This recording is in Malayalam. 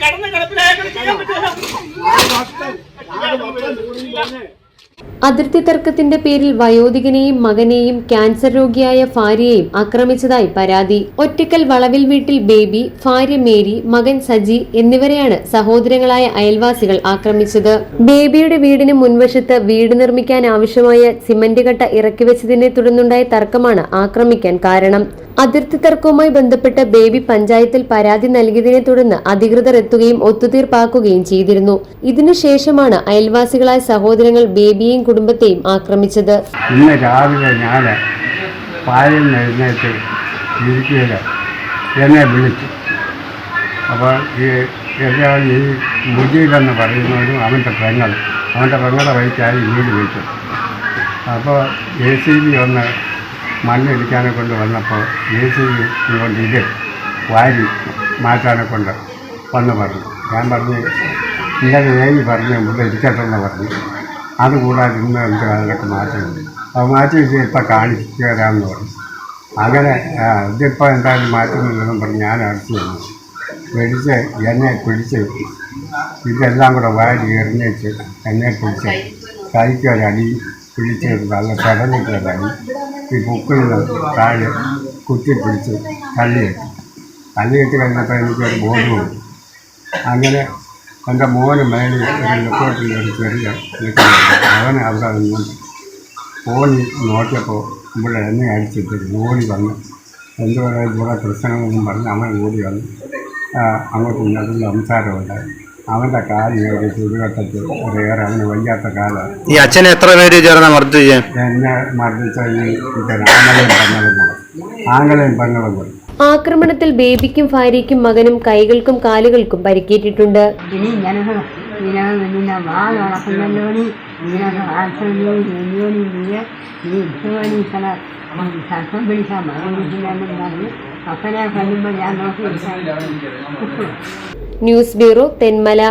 കടന്ന കിടപ്പിലായിട്ട് ചെയ്യാൻ പറ്റുമല്ലോ അതിർത്തി തർക്കത്തിന്റെ പേരിൽ വയോധികനെയും മകനെയും ക്യാൻസർ രോഗിയായ ഭാര്യയെയും ആക്രമിച്ചതായി പരാതി. ഒറ്റക്കൽ വളവിൽ വീട്ടിൽ ബേബി ഭാര്യ മേരി മകൻ സജി എന്നിവരെയാണ് സഹോദരങ്ങളായ അയൽവാസികൾ ആക്രമിച്ചത്. ബേബിയുടെ വീടിന് മുൻവശത്ത് വീട് നിർമ്മിക്കാൻ ആവശ്യമായ സിമന്റ് കട്ട ഇറക്കിവെച്ചതിനെ തുടർന്നുണ്ടായ തർക്കമാണ് ആക്രമിക്കാൻ കാരണം. അതിർത്തി തർക്കവുമായി ബന്ധപ്പെട്ട് ബേബി പഞ്ചായത്തിൽ പരാതി നൽകിയതിനെ തുടർന്ന് അധികൃതർ എത്തുകയും ഒത്തുതീർപ്പാക്കുകയും ചെയ്തിരുന്നു. ഇതിനുശേഷമാണ് അയൽവാസികളായ സഹോദരങ്ങൾ ബേബിയെയും കുടുംബത്തെയും ആക്രമിച്ചത്. ഇന്ന് രാവിലെ ഞാൻ പാലിൽ എഴുന്നേറ്റ് ഇരിക്കുകയിൽ എന്നെ വിളിച്ചു. അപ്പോൾ ഈ എല്ലാം ഈ മുജീബെന്ന് പറയുന്നവരും അവന്റെ പെങ്ങൾ അവന്റെ പെങ്ങളുടെ വഴിക്കായി വീട് വെച്ചു അപ്പോൾ എ സി ബി ഒന്ന് മണ്ണിടിക്കാനെ കൊണ്ട് വന്നപ്പോൾ എ സി ബി കൊണ്ട് ഇത് വാരി മാറ്റാനെ കൊണ്ട് വന്ന് പറഞ്ഞു. ഞാൻ പറഞ്ഞു ഇങ്ങനെ ഏഴ് പറഞ്ഞു ഇവിടെ ഇരിക്കട്ടെന്ന് പറഞ്ഞു. അതുകൂടാതെ ഇന്ന് എന്ത് അതിലൊക്കെ മാറ്റമുണ്ട്. അപ്പോൾ മാറ്റി വെച്ച് ഇപ്പം കാണിച്ചു തരാമെന്ന് പറഞ്ഞു. അങ്ങനെ ഇതിപ്പോൾ എന്തായാലും മാറ്റുന്നില്ലെന്നും പറഞ്ഞ് ഞാൻ അടുത്ത് വന്നു. പിടിച്ച് എന്നെ പിടിച്ച് ഇതെല്ലാം കൂടെ വാരി എറിഞ്ഞേച്ച് എന്നെ പിടിച്ച് കൈക്ക് ഒരടി പിടിച്ച് നല്ല പെടലിക്ക് ഈ ബുക്കിൽ താഴെ കുത്തി പിടിച്ച് തള്ളിയിട്ടു തള്ളിയിട്ട് കഴിഞ്ഞപ്പോൾ എനിക്കൊരു ബോധമുണ്ട് അങ്ങനെ എന്റെ മോന് മേളിൽ ഒരു റിപ്പോർട്ടിൽ ഒരു ചെറിയ അവനെ അവൻ അവിടെ നിന്നുണ്ട് ഓണി നോക്കിയപ്പോൾ ഇവിടെ എന്നെ അടിച്ചിട്ട് ഓടി വന്ന്. എന്ത് പറയാൻ ഇവിടെ പ്രശ്നങ്ങളൊന്നും പറഞ്ഞ് അവൻ ഓടി വന്ന്. അങ്ങോട്ട് ഇങ്ങോട്ടും സംസാരമുണ്ടായി അവന്റെ കാലിന് ഒരു ചുടുകട്ടത്ത് ഏറെ അവന് വയ്യാത്ത കാലാണ്. ഈ അച്ഛനെ എത്ര പേര് ചേർന്ന മർദ്ദിച്ചു? എന്നെ മർദ്ദിച്ച ഈ ആങ്ങളെയും പെങ്ങളും കൂടെ. ആങ്ങളെയും പെങ്ങളും കൂടെ. ആക്രമണത്തിൽ ബേബിക്കും ഭാര്യയ്ക്കും മകനും കൈകൾക്കും കാലുകൾക്കും പരിക്കേറ്റിട്ടുണ്ട്. News bureau Thenmala.